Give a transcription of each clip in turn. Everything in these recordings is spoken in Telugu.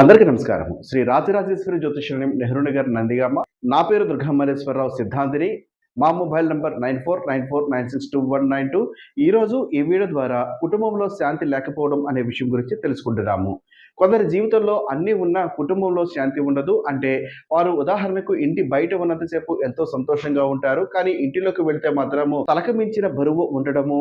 అందరికీ నమస్కారం శ్రీ రాజరాజేశ్వరి జ్యోతిష్యం నెహ్రూ నగర్ నందిగామ. నా పేరు దుర్గామల్లేశ్వరరావు సిద్ధాంతిని. మా mobile number nine four nine four nine six two one nine two. ఈరోజు ఈ వీడియో ద్వారా కుటుంబంలో శాంతి లేకపోవడం అనే విషయం గురించి తెలుసుకుంటున్నాము. కొందరి జీవితంలో అన్నీ ఉన్న కుటుంబంలో శాంతి ఉండదు. అంటే వారు ఉదాహరణకు ఇంటి బయట ఉన్నంతసేపు ఎంతో సంతోషంగా ఉంటారు. కానీ ఇంటిలోకి వెళ్తే మాత్రము తలకమించిన బరువు ఉండడము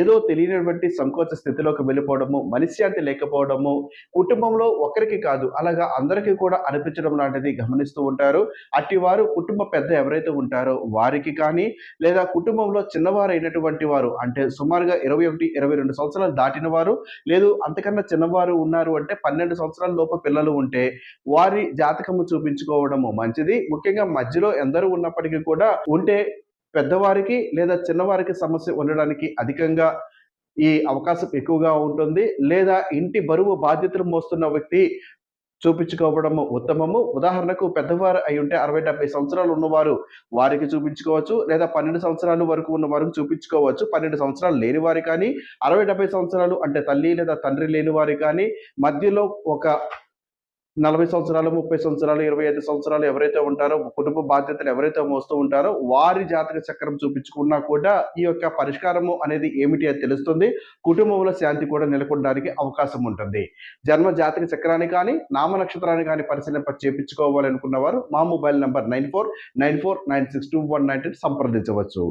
ఏదో తెలియనటువంటి సంకోచ స్థితిలోకి వెళ్ళిపోవడము మనశ్శాంతి లేకపోవడము కుటుంబంలో ఒకరికి కాదు అలాగా అందరికీ కూడా అనిపించడం లాంటిది గమనిస్తూ ఉంటారు. అట్టి వారు కుటుంబ పెద్ద ఎవరైతే ఉంటారో వారికి కానీ లేదా కుటుంబంలో చిన్నవారు అయినటువంటి వారు అంటే సుమారుగా ఇరవై ఒకటి ఇరవై రెండు సంవత్సరాలు దాటిన వారు లేదు అంతకన్నా చిన్నవారు ఉన్నారు అంటే పన్నెండు సంవత్సరాల లోపు పిల్లలు ఉంటే వారి జాతకము చూపించుకోవడము మంచిది. ముఖ్యంగా మధ్యలో ఎందరూ ఉన్నప్పటికీ కూడా ఉంటే పెద్దవారికి లేదా చిన్నవారికి సమస్య ఉండడానికి అధికంగా ఈ అవకాశం ఎక్కువగా ఉంటుంది. లేదా ఇంటి బరువు బాధ్యతలు మోస్తున్న వ్యక్తి చూపించుకోవడము ఉత్తమము. ఉదాహరణకు పెద్దవారు అయి ఉంటే అరవై డెబ్బై సంవత్సరాలు ఉన్నవారు వారికి చూపించుకోవచ్చు లేదా పన్నెండు సంవత్సరాల వరకు ఉన్న వారికి చూపించుకోవచ్చు. పన్నెండు సంవత్సరాలు లేని వారు కానీ అరవై డెబ్బై సంవత్సరాలు అంటే తల్లి లేదా తండ్రి లేని వారు కానీ మధ్యలో ఒక నలభై సంవత్సరాలు ముప్పై సంవత్సరాలు ఇరవై ఐదు సంవత్సరాలు ఎవరైతే ఉంటారో కుటుంబ బాధ్యతలు ఎవరైతే మోస్తూ ఉంటారో వారి జాతక చక్రం చూపించుకున్నా కూడా ఈ యొక్క పరిష్కారము అనేది ఏమిటి అని తెలుస్తుంది. కుటుంబంలో శాంతి కూడా నెలకొనడానికి అవకాశం ఉంటుంది. జన్మ జాతక చక్రాన్ని కానీ నామ నక్షత్రాన్ని కానీ పరిశీలింప చేపించుకోవాలనుకున్న వారు మా mobile number nine four nine four nine six two one nine సంప్రదించవచ్చు.